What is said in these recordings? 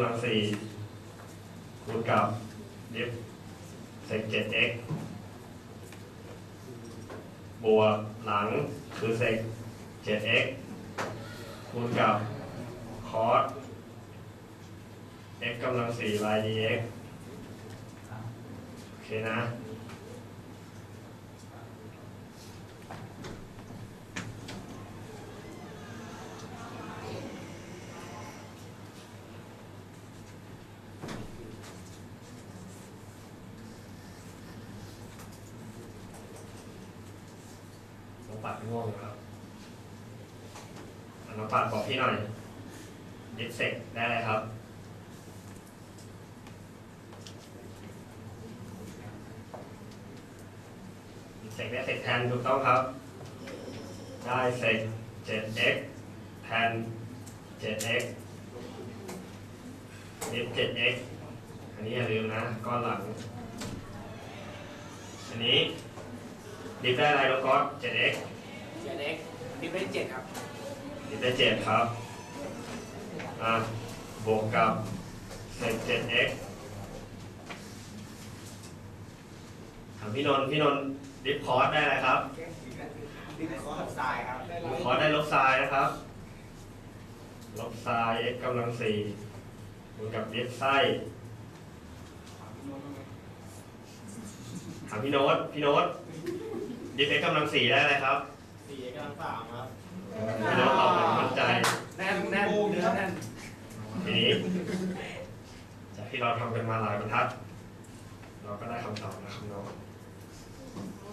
ำลังสี่คูณกับดิฟเซกเจ็ดเอ็กบวกหลังคือเซกเจ็ดเอ็กคูณกับคอร์ส x กำลังสี่ y dx โอเคนะ น้องปัดง่วงครับอะน้องปัดบอกพี่หน่อยดิฟเซกได้เลยครับ ดิฟเซกได้เซกแทนถูกต้องครับ ได้เซก 7x แทน 7x ดิฟ 7x อันนี้อย่าลืมนะก้อนหลัง อันนี้ดิฟได้อะไรน้องก๊อต 7x เจ็ดเอ็กซ์ดิฟได้เจ็ดครับดิฟได้เจ็ดครับ อะ บวกกับเศษ 7x ถามพี่นนท์พี่นนท์ ดิฟคอร์สได้อะไรครับดิฟคอร์สทรายครับดิฟคอร์สได้ลบไซน์นะครับ ลบไซน์ x กำลังสี่บวกกับดิฟไส้ถามพี่โน้ตพี่โน้ตดิฟ x กำลังสี่ได้อะไรครับสี่เอ็กซ์กำลังสามครับพี่โน้ตตอบแบบมั่นใจแน่นแน่นเนื้อแน่นทีนี้จากที่เราทำกันมาหลายบรรทัด เราก็ได้คำตอบนะครับน้อง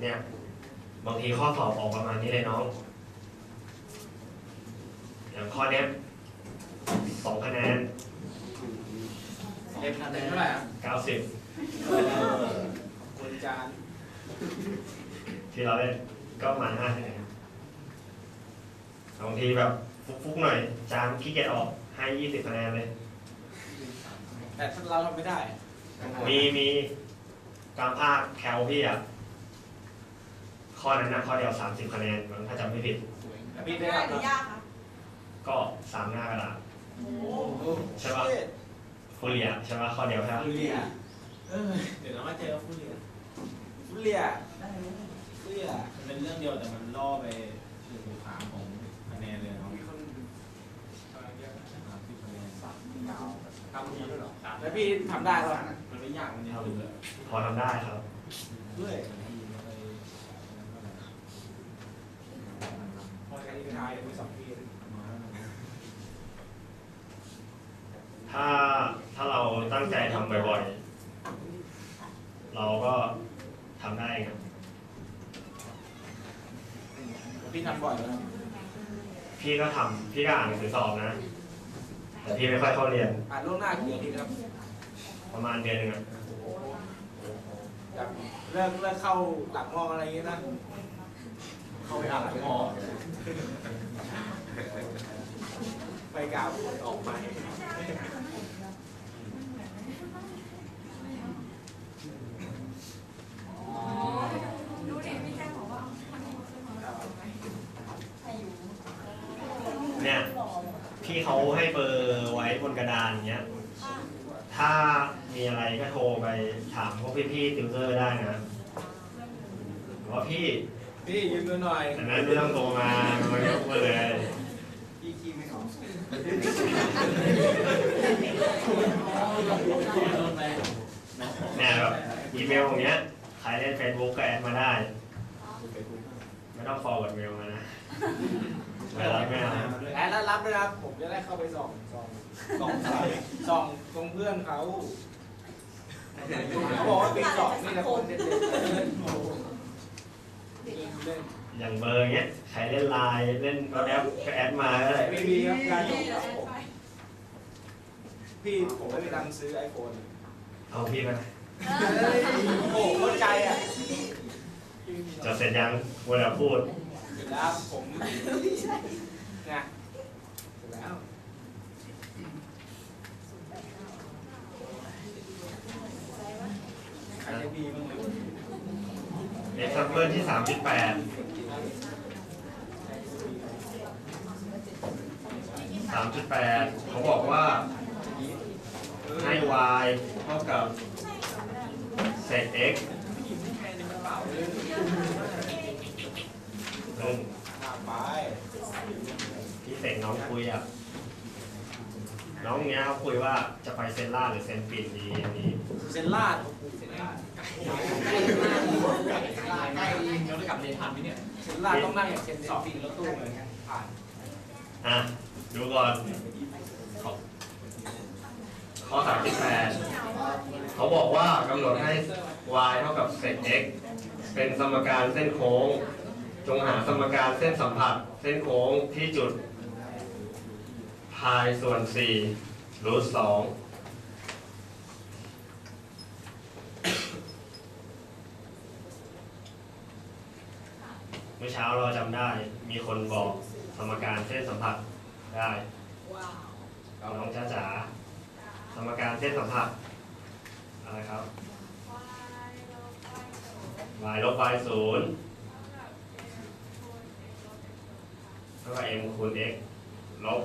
เนี่ยบางทีข้อสอบออกประมาณนี้เลยน้องอย่างข้อเนี้ยสองคะแนนเอ็มคะแนนเท่าไหร่ครับเก้าสิบคุณจานที่เราได้ก็ประมาณห้าคะแนนบางทีแบบฟุกๆหน่อย จานขี้เกียจออกให้ยี่สิบคะแนนเลย แต่ถ้าเราทำไม่ได้ มีมีกลางภาคแคลพี่อะ ข้อนั้นนะข้อเดียวสามสิบคะแนนมั้งถ้าจำไม่ผิดแล้วพี่ได้ง่ายรับหรือยากคะก็สามหน้ากระดาษ โอ้โอ้ใช่ปะ ฟูเรียใช่ไหมข้อเดียวครับฟูเรียเออเดี๋ยวเรามาเจอฟูเรียฟูเรียฟูเรียมันเป็นเรื่องเดียวแต่มันล่อไปหนึ่งสามของคะแนนเลยเนาะมีคนสามสิบคะแนนยาวทำนี้ด้วยเหรอแล้วพี่ทำได้หรอมันไม่ยากมันจะถึงเลยพอทำได้ครับด้วย มันไป พอใช้ที่ท้ายมีสองพี่ ถ้าถ้าเราตั้งใจทำบ่อยๆ เราก็ทำได้ครับพี่ทำบ่อยแล้วพี่ก็ทำพี่ก็อ่านหนังสือสอบนะ แต่พี่ไม่ค่อยเข้าเรียน อ่านล่วงหน้ากี่อาทิตย์ครับ ประมาณเดือนหนึงอะแบบเลิกเลิกเข้าหลังมองอะไรอย่างเงี้ยนะ เข้าไปอ่านหมอไปกล่าวออกไปพี่แจ้งบอกาให้อยู่เนี่ยพี่เขาให้เบอร์ไว้บนกระดานอย่างเงี้ย ถ้ามีอะไรก็โทรไปถามพวกพี่ๆติวเตอร์ได้นะว่าพี่ พี่ยืมเงินหน่อยแต่นั้นไม่ต้องโทรมามันก็พูดเลย พี่ขี้ไม่ออกเนี่ยแบบอีเมลอย่างเงี้ย ใครเล่นเฟซบุ๊กก็แอดมาได้ ไม่ต้องฟอร์เวิร์ดเมลมานะไม่รับไม่เอาแอดแล้วรับด้วยนะครับผมจะได้เข้าไปส่องส่องส่องสายส่องตรงเพื่อนเขาเขาบอกว่าปีสองนี่แหละคนเด็ดๆเล่นโอ้โหเล่นอย่างเบอร์เงี้ยใครเล่นไลน์เล่นแอปก็แอดมาก็ได้ไม่มีครับการส่งครับผมพี่ผมไม่มีตังค์ซื้อไอโฟนเอาพี่มาโอ้โหเข้าใจอะจะเสร็จยังเวลาพูดเสร็จแล้วผมไงเสร็จแล้วใครจะดีบ้างเลย เอ็กซัมเปิลที่สามจุดแปดสามจุดแปดเขาบอกว่าให้ y เท่ากับเศษ x ซึ่งไปที่เสกน้องคุยอะ น้องเนี้ยเขาคุยว่าจะไปเซนล่าหรือเซนปินดีอันนี้เซนลาเซนลาใกล้เองเราได้กลับเรียนทันไหมเนี่ยเซนลาต้องนั่งอย่างเซนสองรถตู้เลยผ่านอะดูก่อนข้อสามสิบแปดเขาบอกว่ากำหนดให้ y เท่ากับเศษ x เป็นสมการเส้นโค้ง จงหาสมการเส้นสัมผัส เส้นโค้งที่จุด พายส่วน4รูทสองเมื่อเช้าเราจำได้มีคนบอกสมการเส้นสัมผัสได้ว้าวเอาน้องจ้าจ๋าสมการเส้นสัมผัสอะไรครับ y ลบ y ศูนย์เท่ากับ m คูณ x ลบ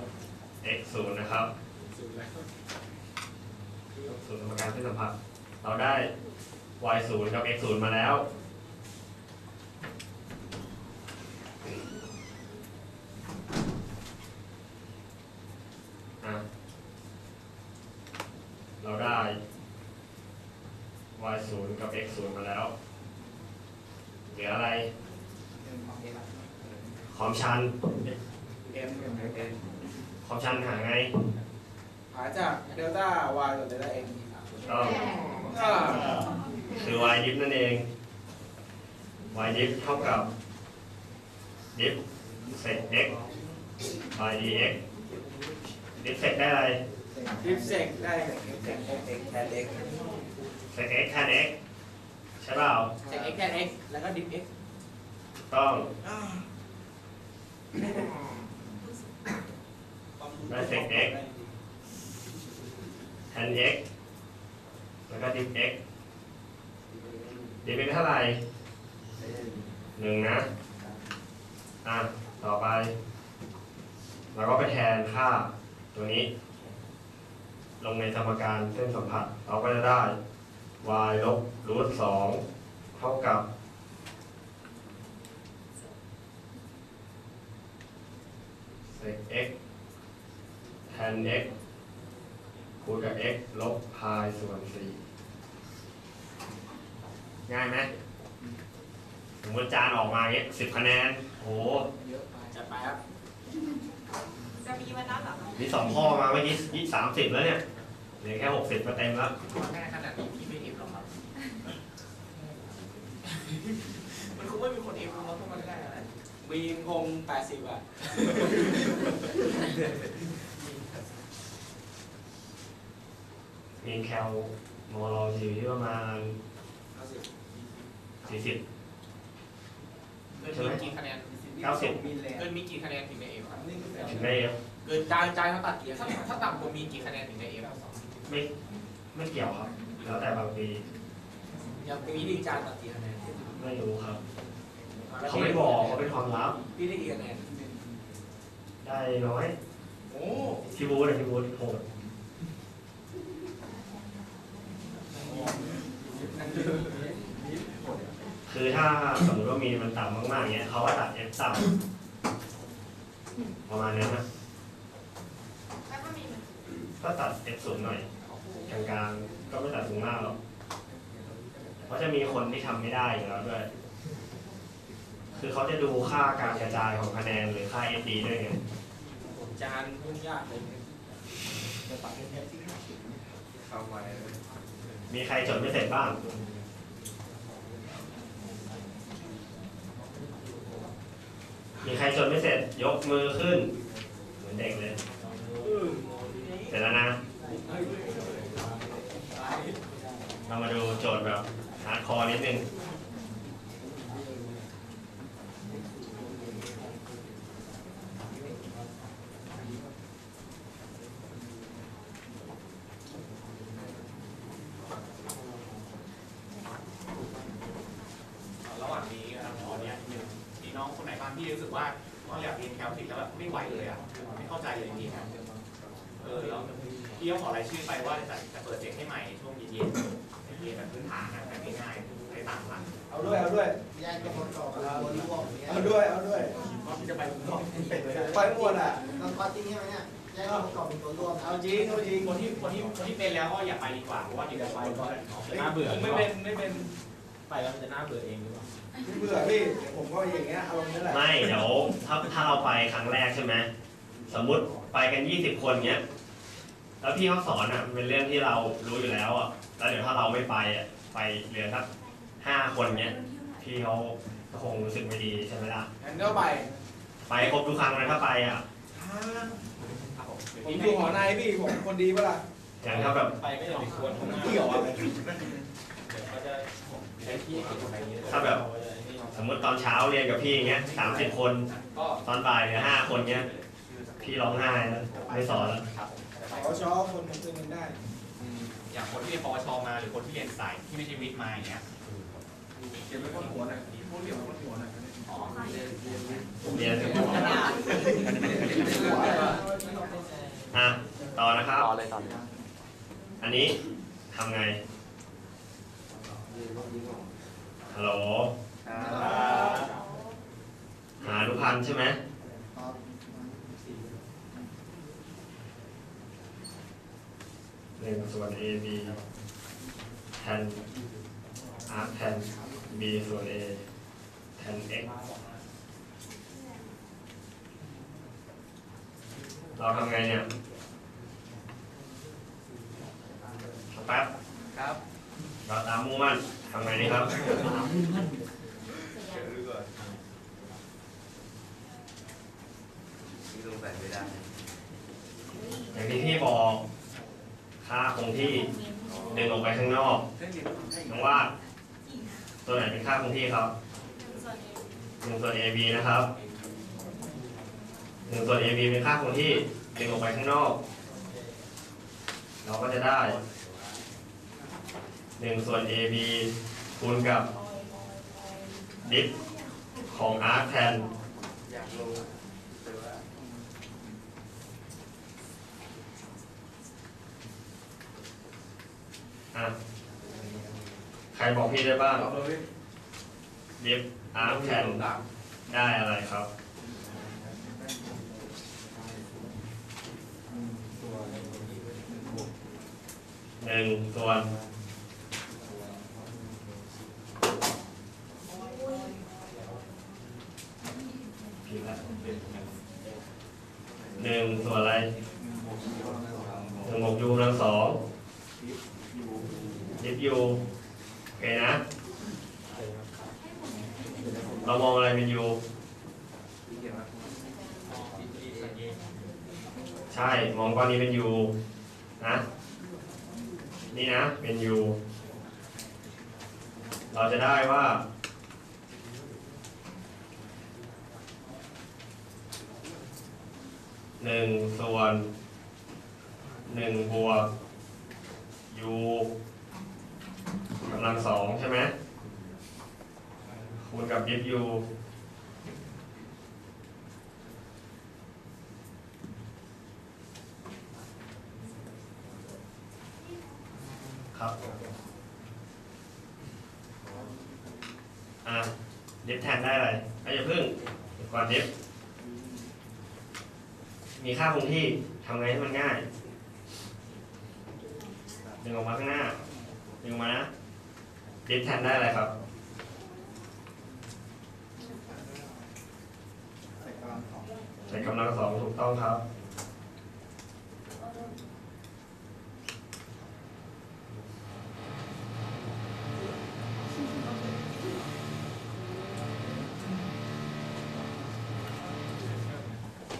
x ศูนย์นะครับศูนย์สมการที่สัมผัสเราได้ y ศูนย์กับ x ศูนย์มาแล้ว อะ เราได้ y ศูนย์กับ x ศูนย์มาแล้ว เหลืออะไร ความชัน เอ็มเอ็มเอ็ม ความชันหาไง หาจากเดลต้าวายกับเดลต้าเอ็ม ก็ ก็ คือ y ดิฟนั่นเอง y ดิฟเท่า กับดิฟเศษ x by dx ดิฟเศษได้อะไรดิฟเซกได้เซกเอ็กแทนเอ็กเศษ x แทน x ใช่เปล่าเซกเอ็กแทนเอ็กแล้วก็ดิฟเอ็กต้องได้เซก x แทน x แล้วก็ดิฟ x ดิฟ x เท่าไหร่ หนึ่งนะอะต่อไป เราก็ไปแทนค่าตัวนี้ ลงในสมการเส้นสัมผัส เราก็จะได้ y ลบรูทสองเท่ากับเศษ x แทน x คูณกับ x ลบพายส่วน4ง่ายไหม มมติจานออกมาเงี้ยสิบคะแนนโหจัดไปครับจะมีวันนั้นเหรอคะนี่สองข้อมาเมื่อกี้ยี่สามสิบแล้วเนี่ยเหลือแค่หกสิบก็เต็มแล้วแม่ขนาดนี้พี่ไม่เอ็มหรอกครับมันคงไม่มีคนเอ็มเราต้องมาได้อะไรบีมคงแปดสิบอะมีแคลโมโลอยู่ที่ประมาณเอาสิสี่สิบ เกินมีกี่คะแนนเก้าสิบเกินมีกี่คะแนนถึงได้เอ็มครับถึงได้เกินจานจานเขาตัดเกียร์ถ้าถ้าต่ำกว่ามีกี่คะแนนถึงได้เอ็มไม่ไม่เกี่ยวครับ แล้วแต่บางปีอย่างปีนี้จานตัดเกียร์คะแนนไม่รู้ครับเขาไม่บอกเขาเป็นความลับพี่ได้กี่คะแนนได้น้อยโอ้พี่บูธอะพี่บูธโหด คือถ้าสมมติว่ามีมันต่ำมากๆเงี้ยเขาก็ตัด f ต่ำประมาณนั้นนะแล้วก็มีมันก็ตัด f สูงหน่อยกลางๆก็ไม่ตัดสูงมากหรอกเพราะจะมีคนที่ทำไม่ได้อยู่แล้วด้วยคือเขาจะดูค่าการกระจายของคะแนนหรือค่า SD ด้วยไงจานยุ่งยากเลยเข้าไปมีใครจดไม่เสร็จบ้าง มีใครจดไม่เสร็จยกมือขึ้น เหมือนเด็กเลย เสร็จแล้วนะ เรามาดูโจทย์แบบฮาร์ดคอร์นิดนึง ระหว่างนี้นะครับตอนเนี้ยมี น้องคนไหนบ้างที่รู้สึกว่าเขาอยากเรียนแคลฟิกแล้วแบบไม่ไหวเลยอะไม่เข้าใจเลยจริงๆอะเออแล้วพี่เขาขอรายชื่อไปว่าจะจะเปิดเสียงให้ใหม่ช่วงเย็นๆเรียนแบบพื้นฐานนะแบบง่ายๆในต่างหลักเอาด้วยเอาด้วยแยกตัวประกอบเอาตัวรวมเนี่ยเอาด้วยเอาด้วยก็ที่จะไปผมก็เป็นเลยไปหมดอะแล้วก็จริงใช่ไหมเนี่ยแยกตัวประกอบเป็นตัวรวมเอาจริงเอาจริงคนที่คนที่คนที่เป็นแล้วก็อย่าไปดีกว่าเพราะว่าเดี๋ยวจะไปก็น่าเบื่อไม่เป็นไม่เป็นไปแล้วมันจะน่าเบื่อเองหรือเปล่า ไม่เบื่อพี่ผมก็อย่างเงี้ยอารมณ์นี้แหละไม่เดี๋ยวถ้าถ้าเราไปครั้งแรกใช่ไหมสมมุติไปกันยี่สิบคนเนี้ย แล้วพี่เขาสอนอะมันเป็นเรื่องที่เรารู้อยู่แล้วอะแล้วเดี๋ยวถ้าเราไม่ไปอะไปเหลือสักห้าคนเนี้ยพี่เขาก็คงรู้สึกไม่ดีใช่ไหมล่ะงั้นก็ไปไปครบทุกครั้งเลยถ้าไปอะครับผมเดี๋ยวผมพี่อยู่หอในพี่ผมคนดีปะล่ะอย่างถ้าแบบไปก็อย่าไปควรผมเกี่ยวอะไร ถ้าแบบสมมติตอนเช้าเรียนกับพี่อย่างเงี้ยสามสิบคนก็ตอนบ่ายเหลือห้าคนเงี้ย พี่ร้องไห้แล้วไม่สอนแล้วครับผมขอชอคนมันเป็นกันได้ อย่างคนที่เรียนปวชมาหรือคนที่เรียนสายที่ไม่ใช่วิทย์มาอย่างเงี้ยเก็บไว้บนหัวหน่อยพูดเดี๋ยวบนหัวหน่อยอ๋อเรียนอะต่อนะครับ ต่อเลยต่อเลยอันนี้ทำไง ฮัลโหลหาทุกพันใช่ไหมหนึ่งส่วน a b แทน r แทน b ส่วน a แทน x เราทำไงเนี่ยแป๊บ ครับ เราตา มุ่งมั่นทำไงดีครับอนนี่ลงใส่ไม่ได้อย่างที่พี่บอกค่าคงที่เดึงออกไปข้างนอกน้องให้น้องว่า ตัวไหนเป็นค่าคงที่ครับหนึ่งส่วน AB นะครับหนึ่งส่วน AB เป็นค่าคงที่เดึงออกไปข้างนอก เราก็จะได้ หนึ่งส่วน AB คูณกับดิฟของ R แทนอยากลงแต่ว่าอะใครบอกพี่ได้บ้างเอาเลยดิฟ arc แทนได้อะไรครับหนึ่งส่วนผิดละ หนึ่งส่วนอะไรหนึ่งบวกยูกำลังสองยิบยูโอเคนะ เรามองอะไรเป็นยูใช่ มองก้อนนี้เป็นยูนะ นี่นะ เป็นยูเราจะได้ว่า หนึ่งส่วนหนึ่งบวกยูกำลังสองใช่ไหมคูณกับยิบยูครับ อะ ดิฟแทนได้อะไรไอ้อย่าพึ่งก่อนดิฟมี ค่าคงที่ทำไงให้มันง่ายดึงออกมาข้างหน้าดึงออกมานะดิฟแทนได้อะไรครับ ใส่กำลังสองถูกต้องครับ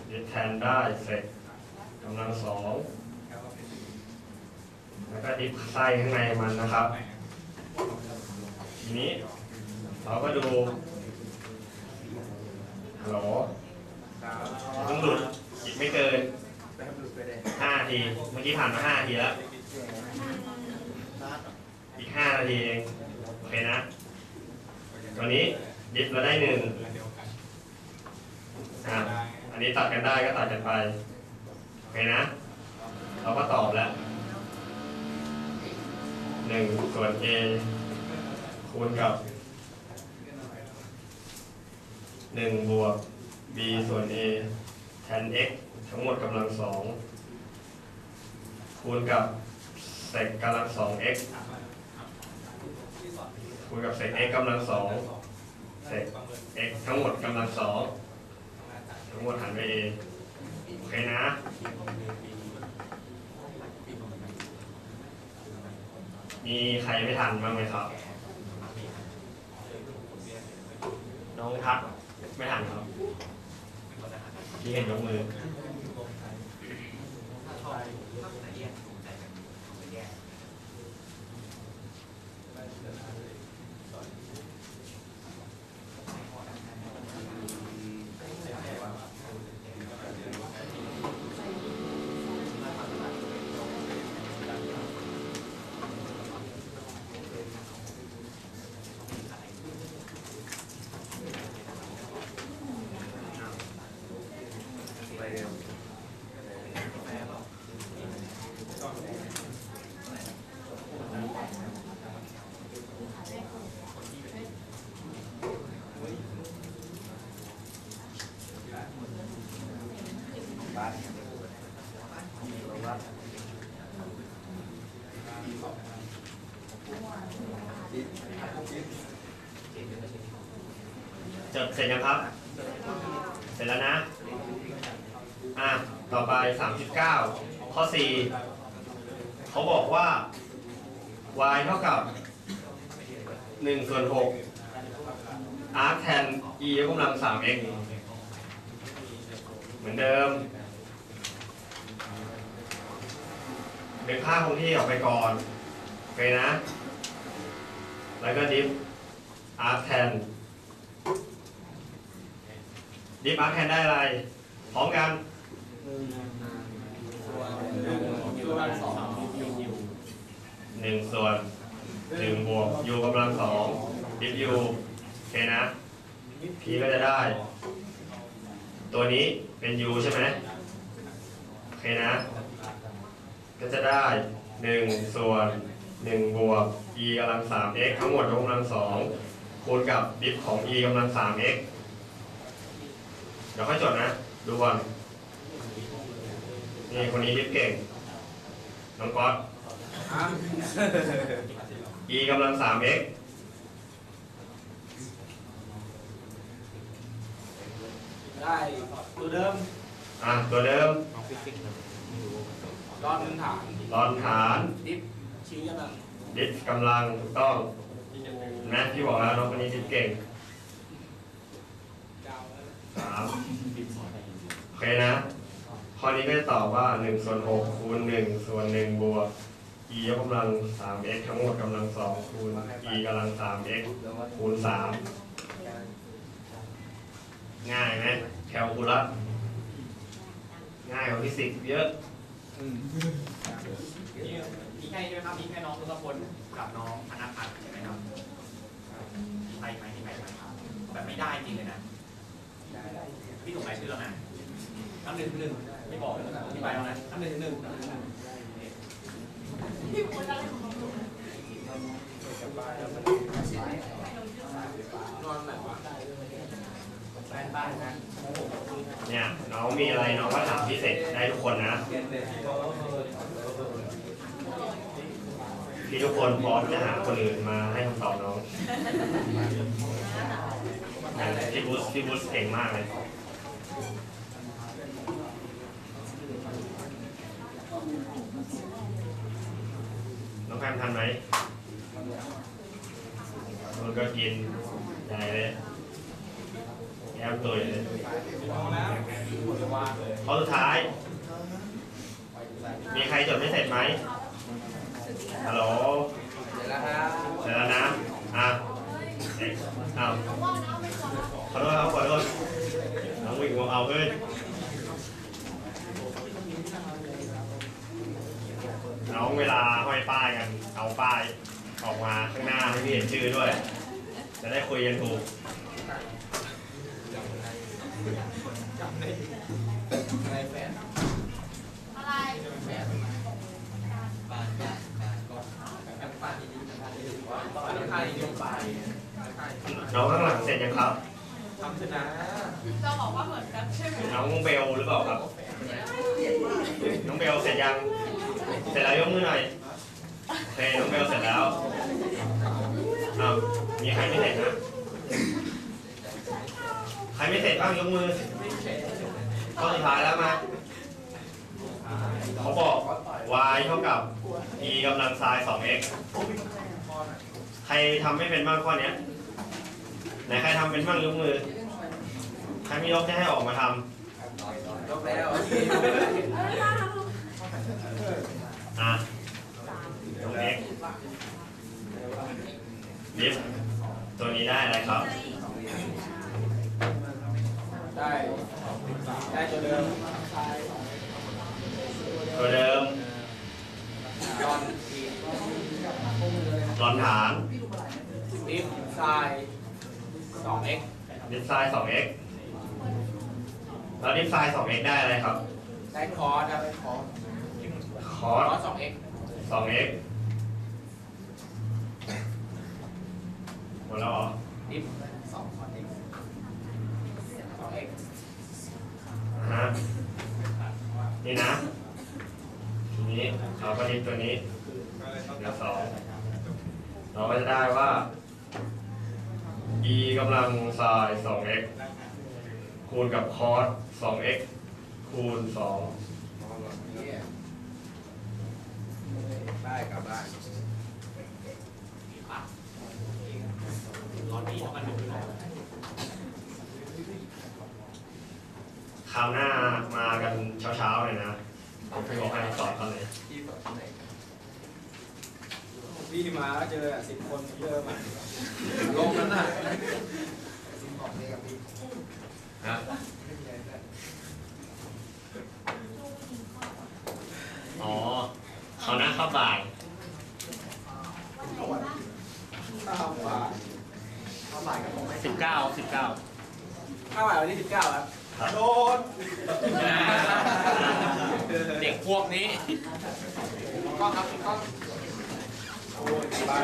ดิฟ แทนได้เสร็จกำลังสองแล้วก็ดิฟไส้ข้างในมันนะครับ ทีนี้ เราก็ดูฮัลโหลอย่าเพิ่งหลุดอีกไม่เกินห้าที เมื่อกี้ผ่านมาห้าทีแล้ว อีกห้านาทีเองโอเคนะวันนี้ดิฟเราได้หนึ่งอะ อันนี้ตัดกันได้ก็ตัดกันไปโอเคนะ เราก็ตอบแล้วหนึ่งส่วน a คูณกับหนึ่งบวก b ส่วน a แทน x ทั้งหมดกำลังสองคูณกับเศษกำลังสอง x คูณกับเศษ x กำลังสองเศษ x ทั้งหมดกำลังสอง ทั้งหมดหันไป a โอเคนะมีใครไม่ทันบ้างไหมครับ น้องทักไม่ทันครับที่เห็นยกมือ จบเสร็จยังครับ เสร็จแล้วนะ อะ ต่อไป 39 ข้อ 4 เขาบอกว่า y เท่ากับ 1 ส่วน 6 arc tan e ยกกำลัง 3x เหมือนเดิมเป็นค่าคงที่ออกไปก่อนโอเคนะ แล้วก็ดิฟ arc tan ดิฟ arc tan ได้อะไร พร้อมกันหนึ่งส่วนหนึ่งบวก u กำลังสองดิฟ u โอเคนะ p ก็จะได้ ตัวนี้เป็น u ใช่ไหมโอเคนะ ก็จะได้หนึ่งส่วนหนึ่งบวก e กำลังสาม x ทั้งหมดยกกำลังสองคูณกับดิฟของ e กำลังสาม x เดี๋ยวค่อยจดนะ ดูก่อนนี่คนนี้ดิฟเก่ง น้องก๊อต e กำลังสาม x ได้ตัวเดิมอะตัวเดิมรอนฐานรอนฐาน ดิฟชี้กำลังดิฟกำลังถูกต้องนะที่บอกแล้วน้องคนนี้ดิฟเก่งดาวแล้ว สามโอเคนะ ข้อนี้ก็จะตอบว่า1ส่วน6คูณ1ส่วน1บวก e ยกกำลัง 3x ทั้งหมดกำลัง2คูณ e กำลัง 3x คูณ 3 ง่ายไหมแคลคูลัสง่ายกว่าฟิสิกส์เยอะมีแค่นี้ใช่ไหมครับมีแค่น้องทุกคนกับน้องธนพัฒน์ใช่ไหมครับมีใครไหมมีใครไหมครับแบบไม่ได้จริงเลยนะ พี่ส่งรายชื่อแล้วนะน้ำหนึ่งหนึ่งไม่บอกเลยพี่ไปแล้วนะน้ำหนึ่งหนึ่งพี่พูดอะไรของเขานอนไหนวะแฟนบ้านนะเนี่ยน้องมีอะไรน้องก็ถามพี่เสกได้ทุกคนนะพี่ทุกคนพร้อมจะหาคนอื่นมาให้คำตอบน้อง พี่บูสพี่บูสเก่งมากเลยน้องแพมทันไหมมันก็กินใหญ่เลยแก้มตัวเลยพอแล้วข้อสุดท้าย มีใครจดไม่เสร็จไหมฮัลโหล เดี๋ยวแล้วครับ เสร็จแล้วนะ อะเอ้าวว่างนะไม่พอขอโทษครับขอโทษน้องวิ่งวงเอาขึ้นน้องเวลาห้อยป้ายกัน เอาป้ายออกมาข้างหน้าให้พี่เห็นชื่อด้วย จะได้คุยกันถูก น้องข้างหลังเสร็จยังครับทำชนะจะบอกว่าเหมือนกันใช่ไหมน้องเบลหรือเปล่าครับ น้องเบลเสร็จยัง เสร็จแล้วยกมือหน่อยโอเคน้องเบลเสร็จแล้วอ้าวมีใครไม่เสร็จนะใครไม่เสร็จบ้างยกมือข้อสุดท้ายแล้วมาเขาบอก y เท่ากับ e กำลังไซน์ 2x ใครทำไม่เป็นบ้างข้อเนี้ย ไหนใครทำเป็นบ้างยกมือ ใครไม่ยกจะให้ออกมาทำยกแล้วอะตรงนี้ลิฟต์ตัวนี้ได้อะไรครับ ได้ได้ตัวเดิมตัวเดิมยอนรอนฐานดิฟทราย สองเอ็กดิฟไซน์ 2x แล้วดิฟไซน์ 2x ได้อะไรครับ ได้คอร์สครับได้คอร์สคคออสร์สสองเอ็ก 2x หมดแล้วเหรอดิฟสองคอร์สเอ็กสองเอ็กอ่าฮะนี่นะ ทีนี้เราก็ดิฟตัวนี้เหลือสองเราก็จะได้ว่า e กำลังไซน์ 2x คูณกับคอส 2x คูณ2ได้กลับบ้านร้อนดีเท่ากันหมดเลยคราวหน้ามากันเช้าๆเลยนะผมบอกให้สอนกันเลย ที่สองไหนพี่มาแล้วเจอสิบคนเยอะมาก ลงนั้นน่ะของนี่กับพี่นะอ๋อคราวหน้าเข้าบ่ายข้าวบ่ายข้าวบ่ายกับผมไม่สิบเก้าสิบเก้าข้าวบ่ายวันที่สิบเก้าครับครับโดนเด็กพวกนี้ก็ครับก็โอ้ยบ้าน